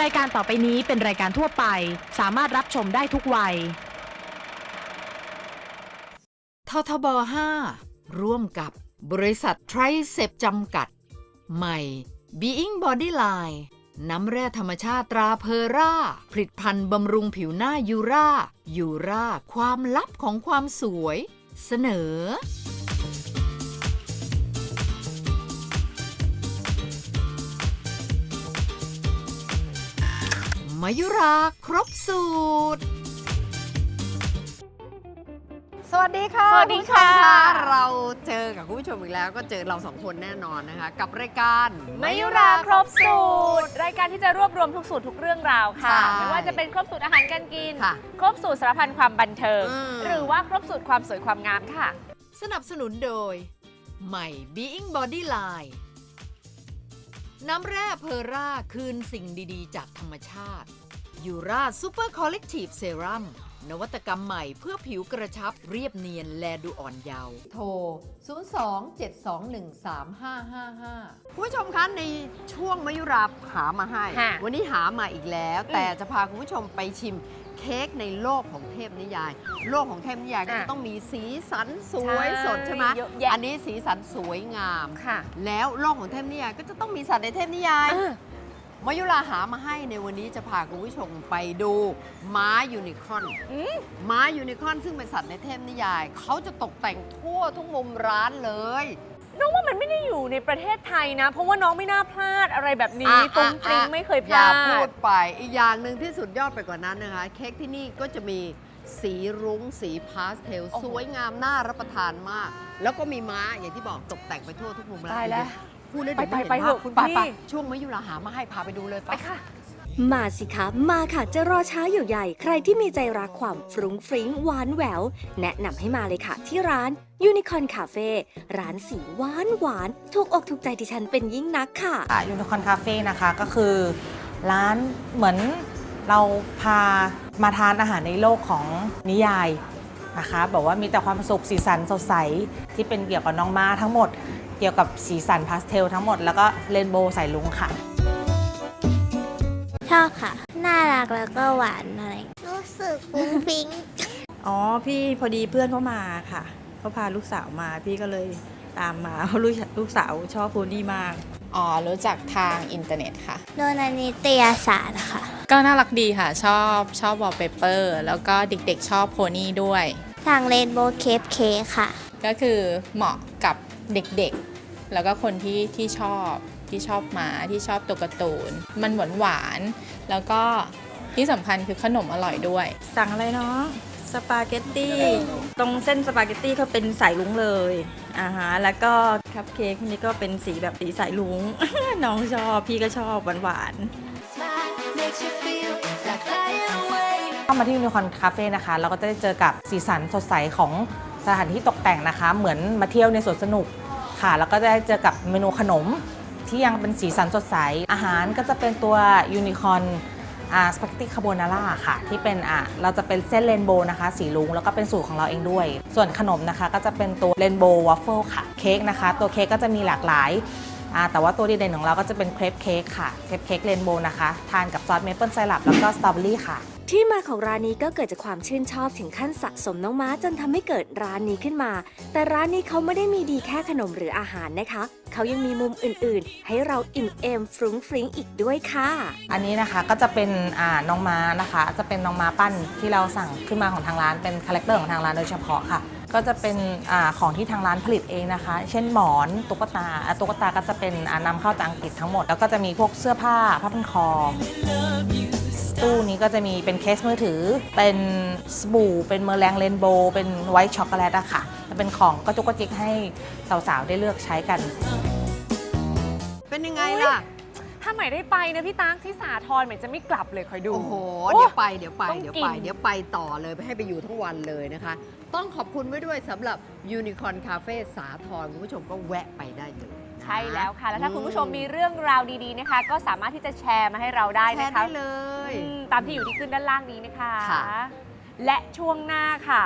รายการต่อไปนี้เป็นรายการทั่วไป สามารถรับชมได้ทุกวัย ททบ 5 ร่วมกับบริษัทไทรเซปจำกัด ใหม่ Being Body Line น้ำแร่ธรรมชาติตราเพอร่า ผลิตภัณฑ์บำรุงผิวหน้ายูรายูรา ความลับของความสวย เสนอ มายุราครบสูตร สวัสดีค่ะสวัสดีค่ะณผู้ชมเราเจอกับคุณผู้ชมอีกแล้วก็เจอเราสองคนแน่นอนนะคะ กับรายการ มายุราครบสูตร รายการที่จะรวบรวมทุกสูตรทุกเรื่องราวค่ะ ใช่ไม่ว่าจะเป็นครบสูตรอาหารการกิน ค่ะครบสูตรสารพันความบันเทิง อืม หรือว่าครบสูตรความสวยความงามค่ะ สนับสนุนโดย ใหม่ Being Body Line น้ำแร่เพอร่าคืนสิ่งดีๆ จากธรรมชาติยูราซูเปอร์คอลเลกทีฟเซรั่มนวัตกรรมใหม่เพื่อผิวกระชับเรียบเนียนและดูอ่อนเยาว์โทร 027213555ผู้ชมคะในช่วงมยุราหามาให้ค่ะวันนี้หามาอีกแล้วอืมแต่จะพาคุณผู้ชมไปชิม เค้กในโลกของเทพนิยาย โลกของเทพนิยายก็อะจะต้องมีสีสันสวยใช่สดใช่ไหมเยอะแยะ อันนี้สีสันสวยงาม ค่ะแล้วโลกของเทพนิยายก็จะต้องมีสัตว์ในเทพนิยายเออมายุราหามาให้ในวันนี้จะพาคุณผู้ชมไปดูม้ายูนิคอร์นอืม ม้ายูนิคอร์นซึ่งเป็นสัตว์ในเทพนิยาย เขาจะตกแต่งทั่วทุกมุมร้านเลย น้องว่ามันไม่ได้อยู่ในประเทศไทยนะ เพราะว่าน้องไม่น่าพลาดอะไรแบบนี้อะฟุ้งฟริ้งอะไม่เคยพอย่าลาพูดดไปอีกอย่างหนึ่งที่สุดยอดไปกว่านั้นนะคะ เค้กที่นี่ก็จะมีสีรุ้งสีพาสเทลโอ้โหสวยงามน่ารับประทานมาก แล้วก็มีม้าอย่างที่บอกตกแต่งไปทั่วทุกมุมร้านตายแล้ว พูดแล้วเดี๋ยวไม่เห็นไปๆๆภาพเถอะคุณไปพี่ ไปช่วงมายุราหามาให้พาไปดูเลยไป ไปค่ะ มาสิคะ มาค่ะจะรอช้าอยู่ใหญ่ ใครที่มีใจรักความฟรุ้งฟริ้งหวานแหวว แนะนำให้มาเลยค่ะที่ร้าน Unicorn Cafe ร้านสีหวานหวานถูกอกถูกใจดิฉันเป็นยิ่งนักค่ะ ยูนิคอนคาเฟ่นะคะก็คือร้านเหมือนเราพามาทานอาหารในโลกของนิยายนะคะบอกว่ามีแต่ความสุขสีสันสดใสที่เป็นเกี่ยวกับน้องม้าทั้งหมด เกี่ยวกับสีสันพาสเทลทั้งหมดแล้วก็เรนโบว์สายลุงค่ะ ชอบค่ะ น่ารักแล้วก็หวานอะไร รู้สึกฟุ้งฟิ้ง อ๋อ พี่พอดีเพื่อนเขามาค่ะเขาพาลูกสาวมาพี่ก็เลยตามมาเพราะลูกลูกสาวชอบโพนี่มาก อ๋อ รู้จักทางอินเทอร์เน็ตค่ะ โดนนิตยสารค่ะ ก็น่ารักดีค่ะ ชอบชอบวอลเปเปอร์แล้วก็เด็กๆชอบโพนี่ด้วย ทางเรนโบว์เคปเคค่ะ ก็คือเหมาะกับเด็กๆ แล้วก็คนที่ที่ชอบ ที่ชอบหมาที่ชอบตัวการ์ตูน มันหวานหวานๆแล้วก็ที่สำคัญคือขนมอร่อยด้วย สั่งอะไรเนาะสปาเกตตี้ตรงเส้นสปาเกตตี้เขาเป็นสายลุงเลยอ่าฮะแล้วก็คัพเค้กนี่ก็เป็นสีแบบสีสายลุง น้องชอบพี่ก็ชอบหวานๆเข้ามาที่ยูนิคอนคาเฟ่นะคะ เราก็จะได้เจอกับสีสันสดใสของสถานที่ตกแต่งนะคะ เหมือนมาเที่ยวในสวนสนุกค่ะ แล้วก็ได้เจอกับเมนูขนม ที่ยังเป็นสีสันสดใส อาหารก็จะเป็นตัวยูนิคอนสปาเกตตี้คาโบนาร่าค่ะ ที่เป็นอ่าเราจะเป็นเส้นเรนโบว์นะคะ สีลุงแล้วก็เป็นสูตรของเราเองด้วย ส่วนขนมนะคะก็จะเป็นตัวเรนโบว์วัฟเฟิลค่ะเค้กนะคะ ตัวเค้กก็จะมีหลากหลายแต่ว่าตัวดีเด่นของเราก็จะเป็นเครปเค้กค่ะเครปเค้กเรนโบว์นะคะ ทานกับซอสเมเปิลไซรัปแล้วก็สตรอเบอรี่ค่ะ ที่มาของร้านนี้ก็เกิดจากความชื่นชอบถึงขั้นสะสมน้องม้าจนทำให้เกิดร้านนี้ขึ้นมา แต่ร้านนี้เขาไม่ได้มีดีแค่ขนมหรืออาหารนะคะ เขายังมีมุมอื่นๆ ให้เราอิ่มเอมฟรุ้งฟริ้งอีกด้วยค่ะ อันนี้นะคะก็จะเป็นอ่าน้องม้านะคะ จะเป็นน้องม้าปั้นที่เราสั่งขึ้นมาของทางร้านเป็นคาแรคเตอร์ของทางร้านโดยเฉพาะค่ะ ก็จะเป็นอาของที่ทางร้านผลิตเองนะคะ เช่นหมอนตุ๊กตาอะตุ๊กตาก็จะเป็นอ่านำเข้าจากอังกฤษทั้งหมด แล้วก็จะมีพวกเสื้อผ้าผ้าพันคอ ตู้นี้ก็จะมีเป็นเคสมือถือ เป็นสบู่ เป็นเมอร์แรงเรนโบว์ เป็นไวท์ช็อกโกแลตอะค่ะจะเป็นของกระจุกกระจิกให้สาวๆ ได้เลือกใช้กัน เป็นยังไงล่ะ ถ้าใหม่ได้ไปนะพี่ตั๊กที่สาทรใหม่จะไม่กลับเลยคอยดู โอ้โหโอ้เดี๋ยวไปเดี๋ยวไปต้องเดี๋ยวกิไปนเดี๋ยวไปต่อเลยไปให้ไปอยู่ทั้งวันเลยนะคะ ต้องขอบคุณไว้ด้วยสำหรับ Unicorn Cafe สาทรคุณผู้ชมก็แวะไปได้เลย ใช่แล้วค่ะ แล้วถ้าคุณผู้ชมมีเรื่องราวดีๆนะคะ ก็สามารถที่จะแชร์มาให้เราได้แชนะร์คะได้เลย อืมตามที่อยู่ที่ขึ้นด้านล่างนี้นะคะ ค่ะ และช่วงหน้าค่ะ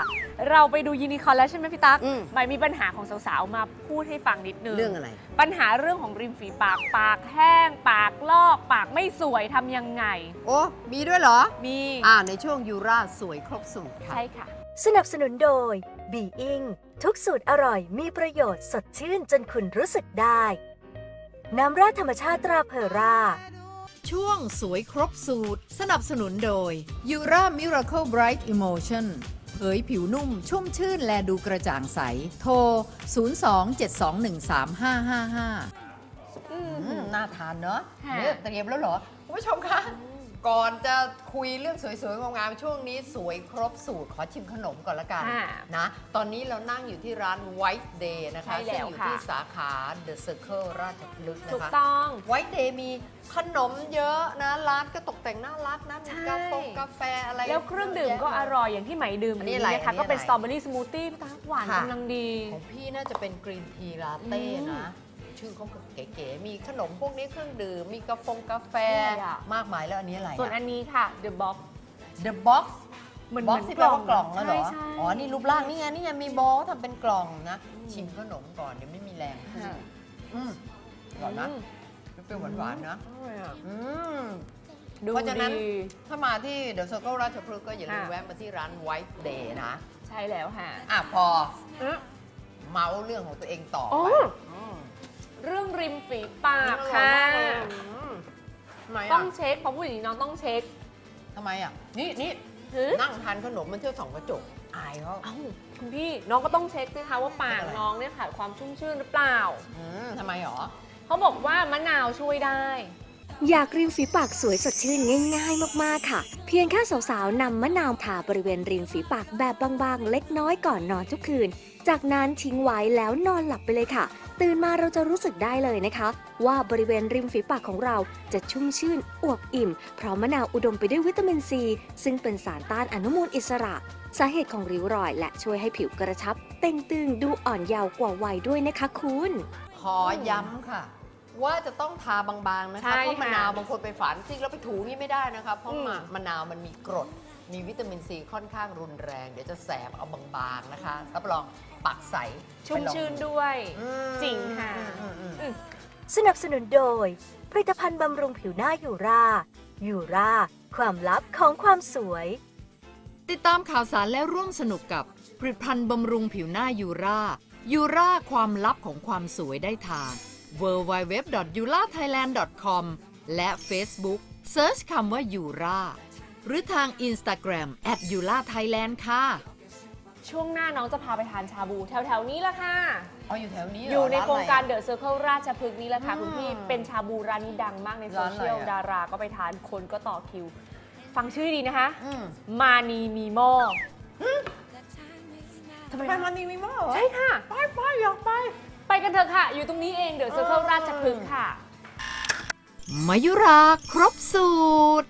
เราไปดูยูนิคอร์นแล้วใช่ไหมพี่ตั๊กอืมหมายมีปัญหาของสาวๆมาพูดให้ฟังนิดนึง เรื่องอะไร ปัญหาเรื่องของริมฝีปากปากแห้ง ปากลอก ปากไม่สวยทำยังไง โอ้ มีด้วยเหรอ มี อ่า ในช่วงยูราสวยครบสูตรค่ะ ใช่ค่ะ สนับสนุนโดยบีอิงทุกสูตรอร่อยมีประโยชน์สดชื่นจนคุณรู้สึกได้ น้ำราดธรรมชาติตราเพอร่าช่วงสวยครบสูตร สนับสนุนโดย Ura Miracle Bright Emotion เผยผิวนุ่มชุ่มชื่นและดูกระจ่างใส โทร 02-721-3555อืมน่าทานเนอะค่ะ เนี่ยเตรียมแล้วเหรอ คุณผู้ชมคะ ก่อนจะคุยเรื่องสวยๆงามๆช่วงนี้สวยครบสูตรขอชิมขนมก่อนละกันค่ะนะตอนนี้เรานั่งอยู่ที่ร้าน White Day นะคะใช่แล้วซึ่งอยู่ค่ะ ที่สาขา The Circle ราชพฤกษ์ถูนะกคะ ต้อง White Day มีขนมเยอะนะ ร้านก็ตกแต่งน่ารักนะ มีใช่กาแฟกาแฟอะไรแล้วเครื่องดื่มก็อร่อยอย่างที่ไหมดื่มอันนี้อะไรนะคะอันนี้ก็เป็นอะไรสตรอเบอรี่สมูทตี้พี่ตั๊กหวานค่ะ กำลังดี ของพี่น่าจะเป็นกรีนทีลาเต้อืมนะ ชื่อเขาเก๋ๆมีขนมพวกนี้เครื่องดื่ม มีกาแฟกาแฟใช่อะ มากมายแล้วอันนี้อะไรส่วนอันนี้ค่ะ The Box The Box เหมือนบ็อกเหมือนที่แปลว่ากล่องแล้วเหรอใช่ใช่ อ๋อนี่รูปร่างนี่ไงนี่ไงมีบอลทำเป็นกล่องนะชิมขนมก่อนเดี๋ยวไม่มีแรงค่ะอืมก่อนนะอืมเปรี้ยวๆหวานๆนะอร่อยอะอืม ดูเพราะฉะนั้น ดี ถ้ามาที่เดอะ c ซ r เ e ราชพฤกษ์ก็อย่าลืมค่ะ แวะมาที่ร้าน White Day นะ ใช่แล้วค่ะอะพออืมเมาส์เรื่องของตัวเองต่ออ๋ไป อ เรื่องริมฝีปากค่ะทำไมต้อะองเช็คเพราะผู้หญิงน้องต้องเช็คทำไมอะ นี่นี่หือนั่งทานขนมมันเที่ยวสองกระจก อายเขา เอ้าคุณพี่น้องก็ต้องเช็คสิคะว่าปากเป็นอะไร น้องเนี่ยขาดความชุ่มชื่นหรือเปล่า อืมทำไมหรอ เขาบอกว่ามะนาวช่วยได้ อยากริมฝีปากสวยสดชื่นง่าย ๆ มากๆค่ะ เพียงแค่สาวๆนำมะนาวทาบริเวณริมฝีปากแบบบางๆ เล็กน้อยก่อนนอนทุกคืน จากนั้นทิ้งไว้แล้วนอนหลับไปเลยค่ะ ตื่นมาเราจะรู้สึกได้เลยนะคะ ว่าบริเวณริมฝีปากของเราจะชุ่มชื่นอวบอิ่ม เพราะมะนาวอุดมไปด้วยวิตามินซี ซึ่งเป็นสารต้านอนุมูลอิสระ สาเหตุของริ้วรอย และช่วยให้ผิวกระชับเต่งตึงดูอ่อนเยาว์กว่าวัยด้วยนะคะคุณ ขอย้ำค่ะ ว่าจะต้องทาบางๆนะใช่คะเพราะมะนาวค่ะบางคนไปฝานจริงแล้วไปถูนี่ไม่ได้นะคะ เพราะอืม มะมะนาวมันมีกรด มีวิตามินซีค่อนข้างรุนแรง เดี๋ยวจะแสบเอาบางๆนะคะ รับรองปากใสชุ่มไปลองชื่นด้วย อืมจริงค่ะอืมอืมอืมอืม สนับสนุนโดย ผลิตภัณฑ์บำรุงผิวหน้ายูรายูราความลับของความสวย ติดตามข่าวสารและร่วมสนุกกับผลิตภัณฑ์บำรุงผิวหน้ายูรายูราความลับของความสวยได้ทาง w w w y u r a t h a i l a n d c o m และ Facebook Search คำว่ายูราหรือทาง Instagram at y u r a Thailand ค่ะ ช่วงหน้าน้องจะพาไปทานชาบู แถว ๆ นี้ละค่ะ อ๋ออยู่แถวนี้เหอยู่ในโครงการอะเดอะเซอร์เคิลราชพฤกษ์นี้แหละค่ะอืมคุณพี่เป็นชาบูร้านนี้ดังมากในโซร้านอะไรเชียลอะดาราก็ไปทานคนก็ต่อคิว ฟังชื่อดีนะคะอืมมานีมีหม้อทำไมไปคะมันนี่มีมั้งเหรอใช่ค่ะ ไปไปอยากไปไป กันเถอะค่ะ อยู่ตรงนี้เองเดี๋ยวเซอร์เคิลราชพฤกษ์ค่ะ มายุราครบสูตร